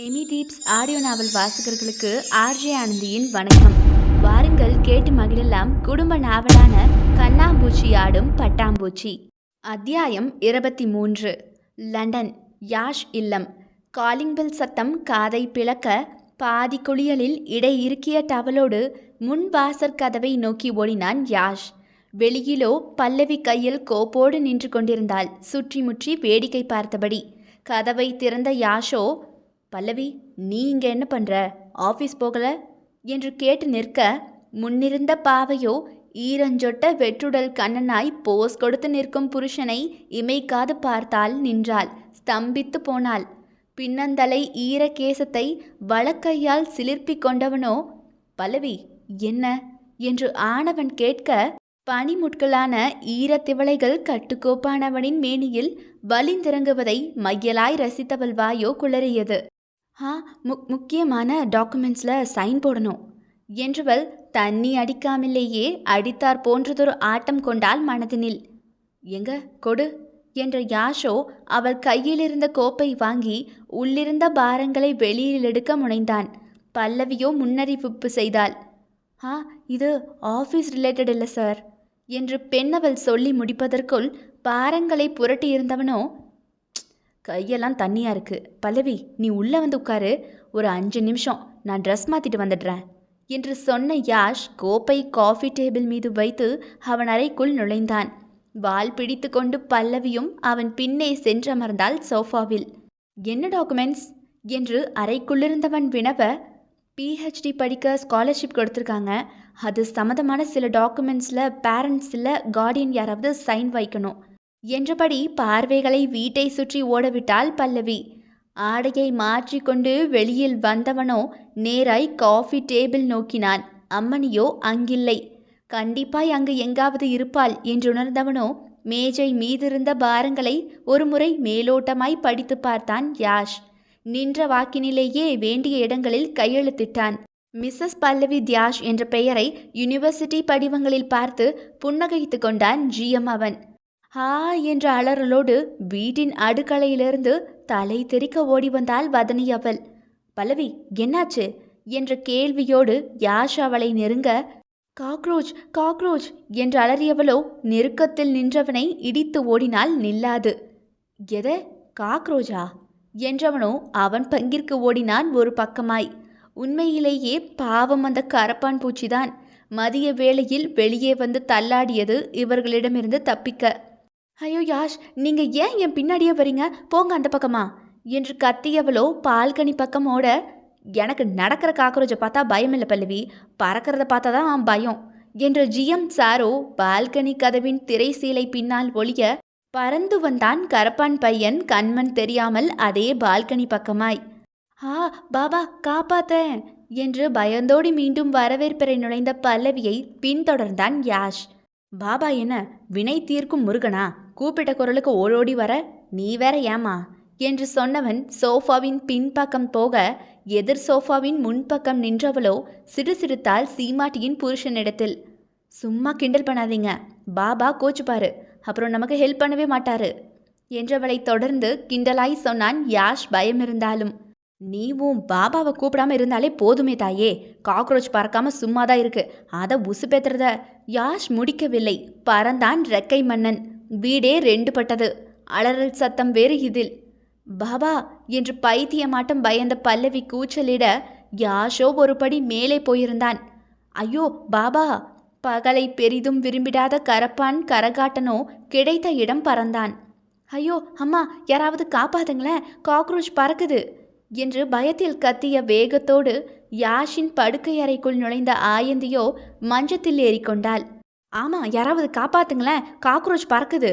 Amy டீப்ஸ் audio நாவல் வாசகர்களுக்கு RJ ஆனந்தியின் வணக்கம். வாருங்கள் கேட்டு மகிழலாம் குடும்ப நாவலான கண்ணாம்பூச்சி ஆடும் பட்டாம்பூச்சி. அத்தியாயம் இருபத்தி மூன்று. லண்டன் யாஷ் இல்லம். காலிங் பெல் சத்தம் காதை பிளக்க பாதி குளியலில் இடை இறுக்கிய டவலோடு முன் வாசற் கதவை நோக்கி ஓடினான் யாஷ். வெளியிலோ பல்லவி கையில் கோப்போடு நின்று கொண்டிருந்தாள். சுற்றி முற்றி வேடிக்கை பார்த்தபடி. கதவை திறந்த யாஷோ பல்லவி நீ இங்கே என்ன பண்ற? ஆஃபீஸ் போகல? என்று கேட்டு நிற்க முன்னிருந்த பாவையோ ஈரஞ்சொட்ட வெற்றுடல் கண்ணனாய் போஸ் கொடுத்து நிற்கும் புருஷனை இமைக்காது பார்த்தால் நின்றாள். ஸ்தம்பித்து போனாள். பின்னந்தலை ஈர கேசத்தை வலக்கையால் சிலிர்ப்பிக் கொண்டவனோ பல்லவி என்ன என்று ஆனவன் கேட்க பனிமுட்களான ஈரத்திவளைகள் கட்டுக்கோப்பானவனின் மேனியில் வலிந்திறங்குவதை மையலாய் ரசித்தவள் வாயோ குளறியது. ஆ மு முக்கியமான டாக்குமெண்ட்ஸில் சைன் போடணும். என்றவள் தண்ணி அடிக்காமலேயே அடித்தார் போன்றதொரு ஆட்டம் கொண்டாள் மனதினில். எங்க கொடு என்ற யாஷோ அவள் கையிலிருந்த கோப்பை வாங்கி உள்ளிருந்த பாரங்களை வெளியில் எடுக்க முனைந்தான். பல்லவியோ முன்னறிவிப்பு செய்தாள். ஆ இது ஆஃபீஸ் ரிலேட்டட் இல்லை சார் என்று பெண் அவள் சொல்லி முடிப்பதற்குள் பாரங்களை புரட்டியிருந்தவனோ கையெல்லாம் தண்ணியாக இருக்குது பல்லவி நீ உள்ளே வந்து உட்காரு. ஒரு அஞ்சு நிமிஷம். நான் ட்ரெஸ் மாற்றிட்டு வந்துடுறேன். என்று சொன்ன யாஷ் கோப்பை காஃபி டேபிள் மீது வைத்து அவன் அறைக்குள் நுழைந்தான். வால் பிடித்து கொண்டு பல்லவியும் அவன் பின்னே சென்றமர்ந்தாள் சோஃபாவில். என்ன டாக்குமெண்ட்ஸ் என்று அறைக்குள்ளிருந்தவன் வினவ பிஹெச்டி படிக்க ஸ்காலர்ஷிப் கொடுத்துருக்காங்க. அது சம்மந்தமான சில டாக்குமெண்ட்ஸில் பேரண்ட்ஸில் கார்டியன் யாராவது சைன் வைக்கணும். என்றபடி பார்வைகளை வீட்டை சுற்றி ஓடவிட்டாள் பல்லவி. ஆடையை மாற்றிக்கொண்டு வெளியில் வந்தவனோ நேராய் காஃபி டேபிள் நோக்கினான். அம்மனியோ அங்கில்லை. கண்டிப்பாய் அங்கு எங்காவது இருப்பாள் என்றுணர்ந்தவனோ மேஜை மீதிருந்த பாரங்களை ஒருமுறை மேலோட்டமாய் படித்து பார்த்தான் யாஷ். நின்ற வாக்கினிலேயே வேண்டிய இடங்களில் கையெழுத்திட்டான். மிஸ்ஸஸ் பல்லவி தியாஷ் என்ற பெயரை யூனிவர்சிட்டி படிவங்களில் பார்த்து புன்னகைத்து கொண்டான் ஜிஎம் அவன். ஆ என்ற அலறலோடு வீட்டின் அடுக்கலையிலிருந்து தலை தெறிக்க ஓடி வந்தாள் வதனி அவள். பல்லவி என்னாச்சு? என்ற கேள்வியோடு யாஷ் அவளை நெருங்க காக்ரோச் காக்ரோச் என்று அலறியவளோ நெருக்கத்தில் நின்றவனை இடித்து ஓடினால் நில்லாது. எத? காக்ரோஜா என்றவனோ அவன் பங்கிற்கு ஓடினான் ஒரு பக்கமாய். உண்மையிலேயே பாவம் அந்த கரப்பான் பூச்சிதான். மதிய வேளையில் வெளியே வந்து தள்ளாடியது இவர்களிடமிருந்து தப்பிக்க. ஐயோ யாஷ் நீங்க ஏன் என் பின்னாடியே வரீங்க? போங்க அந்த பக்கமா. என்று கத்தியவளோ பால்கனி பக்கம் ஓட எனக்கு நடக்கிற காக்ரோஜை பார்த்தா பயம் இல்லை பல்லவி. பறக்கிறத பார்த்தா தான் பயம். என்ற ஜிஎம் சாரோ பால்கனி கதவின் திரை சீலை பின்னால் ஒளிய பறந்து வந்தான் கரப்பான் பையன் கண்மண் தெரியாமல் அதே பால்கனி பக்கமாய். ஆ பாபா காப்பாத்த என்று பயந்தோடி மீண்டும் வரவேற்பறை நுழைந்த பல்லவியை பின்தொடர்ந்தான் யாஷ். பாபா என்ன வினை தீர்க்கும் முருகனா? கூப்பிட்ட குரலுக்கு ஓடோடி வர நீ வேற ஏமா என்று சொன்னவன் சோஃபாவின் பின்பக்கம் போக எதிர் சோஃபாவின் முன்பக்கம் நின்றவளோ சிடுசிடுத்தாள் சீமாட்டியின் புருஷனிடத்தில். சும்மா கிண்டல் பண்ணாதீங்க பாபா கோச்சுப்பாரு அப்புறம் நமக்கு ஹெல்ப் பண்ணவே மாட்டாரு என்றவளை தொடர்ந்து கிண்டலாய் சொன்னான் யாஷ் பயம் இருந்தாலும் நீவும் பாபாவை கூப்பிடாம இருந்தாலே போதுமே தாயே காக்ரோச் பறக்காம சும்மாதான் இருக்கு அதை உசு பேத்துறத யாஷ் முடிக்கவில்லை பறந்தான் ரெக்கை மன்னன். வீடே ரெண்டு பட்டது அலறல் சத்தம் வேறு இதில். பாபா என்று பைத்தியமாட்டம் பயந்த பல்லவி கூச்சலிட யாஷோ ஒரு படி மேலே போயிருந்தான். ஐயோ பாபா! பகலை பெரிதும் விரும்பிடாத கரப்பான் கரகாட்டனோ கிடைத்த இடம் பறந்தான். ஐயோ அம்மா யாராவது காப்பாத்துங்களேன் காக்ரோச் பறக்குது என்று பயத்தில் கத்திய வேகத்தோடு யாஷின் படுக்கை அறைக்குள் நுழைந்த ஆயந்தியோ மஞ்சத்தில் ஏறிக்கொண்டாள். ஆமாம் யாராவது காப்பாத்துங்களேன் காக்ரோச் பறக்குது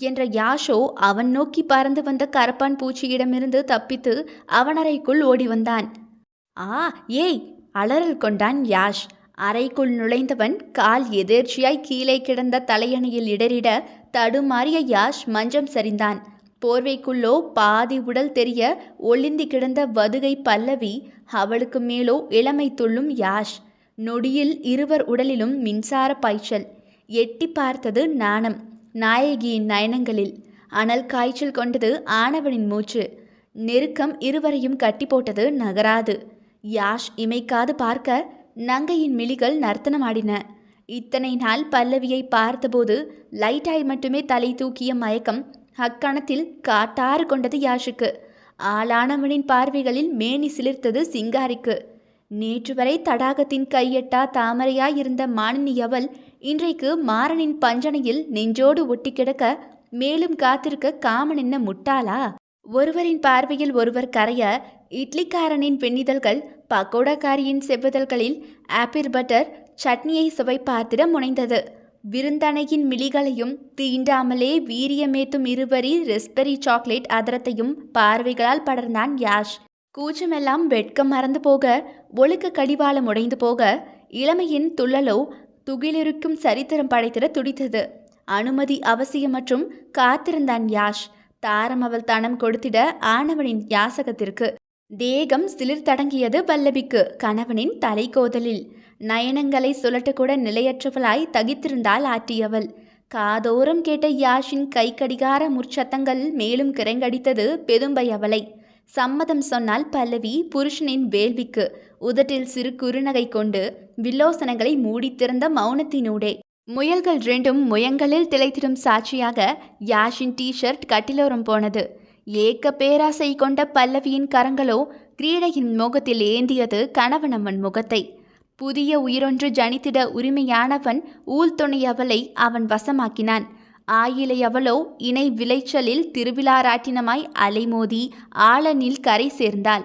என்ற யாஷோ அவன் நோக்கி பறந்து வந்த கரப்பான் பூச்சியிடமிருந்து தப்பித்து அவனறைக்குள் ஓடி வந்தான். ஆ ஏய் அலறல் கொண்டான் யாஷ். அறைக்குள் நுழைந்தவன் கால் எதேர்ச்சியாய் கீழே கிடந்த தலையணையில் இடறிட தடுமாறிய யாஷ் மஞ்சம் சரிந்தான். போர்வைக்குள்ளோ பாதி உடல் தெரிய ஒளிந்தி கிடந்த வதுகை பல்லவி அவளுக்கு மேலோ இளமை துள்ளும் யாஷ். நொடியில் இருவர் உடலிலும் மின்சார பாய்ச்சல். எட்டி பார்த்தது நாணம். நாயகியின் நயனங்களில் அனல் காய்ச்சல் கொண்டது ஆனவனின் மூச்சு. நெருக்கம் இருவரையும் கட்டி போட்டது நகராது. யாஷ் இமைக்காது பார்க்க நங்கையின் மிழிகள் நர்த்தனமாடின. இத்தனை நாள் பல்லவியை பார்த்தபோது லைட்டாய் மட்டுமே தலை தூக்கிய மயக்கம் அக்கணத்தில் காட்டாறு கொண்டது யாஷுக்கு. ஆளானவனின் பார்வைகளில் மேனி சிலிர்த்தது சிங்காரிக்கு. நேற்று வரை தடாகத்தின் கையெட்டா தாமரையாயிருந்த மானினி அவள் இன்றைக்கு மாறனின் பஞ்சனையில் நெஞ்சோடு ஒட்டி கிடக்க மேலும் காத்திருக்க காமன் என்ன முட்டாளா? ஒருவரின் பார்வையில் ஒருவர் கரைய இட்லிக்காரனின் பெண்ணிதழ்கள் பக்கோடாக்காரியின் செவ்வுதழ்களில் ஆப்பிள் பட்டர் சட்னியை சுவை பார்த்திட முனைந்தது. விருந்தனையின் மிளிகளையும் தீண்டாமலே வீரியமேத்தும் இருவரி ரெஸ்பெரி சாக்லேட் அதரத்தையும் பார்வைகளால் படர்ந்தான் யாஷ். கூச்சமெல்லாம் வெட்கம் மறந்து போக ஒழுக்க கடிவாளம் உடைந்து போக இளமையின் துள்ளலோ துகிலிருக்கும் சரித்திரம் படைத்திட துடித்தது. அனுமதி அவசியம் மற்றும் காத்திருந்தான் யாஷ். தாரம் அவள் தனம் கொடுத்திட ஆணவனின் யாசகத்திற்கு. தேகம் சிலிர்த்தடங்கியது பல்லவிக்கு கணவனின் தலைகோதலில். நயனங்களை சுழட்டக்கூட நிலையற்றவளாய் தகித்திருந்தாள் ஆட்டியவள் காதோரம் கேட்ட யாஷின் கை கடிகார முற்சத்தங்கள் மேலும் கிரங்கடித்தது பெரும்பை அவளை. சம்மதம் சொன்னால் பல்லவி புருஷனின் வேள்விக்கு. உதட்டில் சிறு குறுநகை கொண்டு வில்லோசனங்களை மூடித்திருந்த மௌனத்தினூடே. முயல்கள் ரெண்டும் முயங்களில் திளைத்திடும் சாட்சியாக யாஷின் டிஷர்ட் கட்டிலோரம் போனது. ஏக்க பேராசை கொண்ட பல்லவியின் கரங்களோ கிரீடையின் முகத்தில் ஏந்தியது கணவனவன் முகத்தை. புதிய உயிரொன்று ஜனித்திட உரிமையானவன் ஊழ்துணையவளை அவன் வசமாக்கினான். ஆயிலையவளோ இணை விளைச்சலில் திருவிழாராட்டினமாய் அலைமோதி ஆளனில் கரை சேர்ந்தாள்.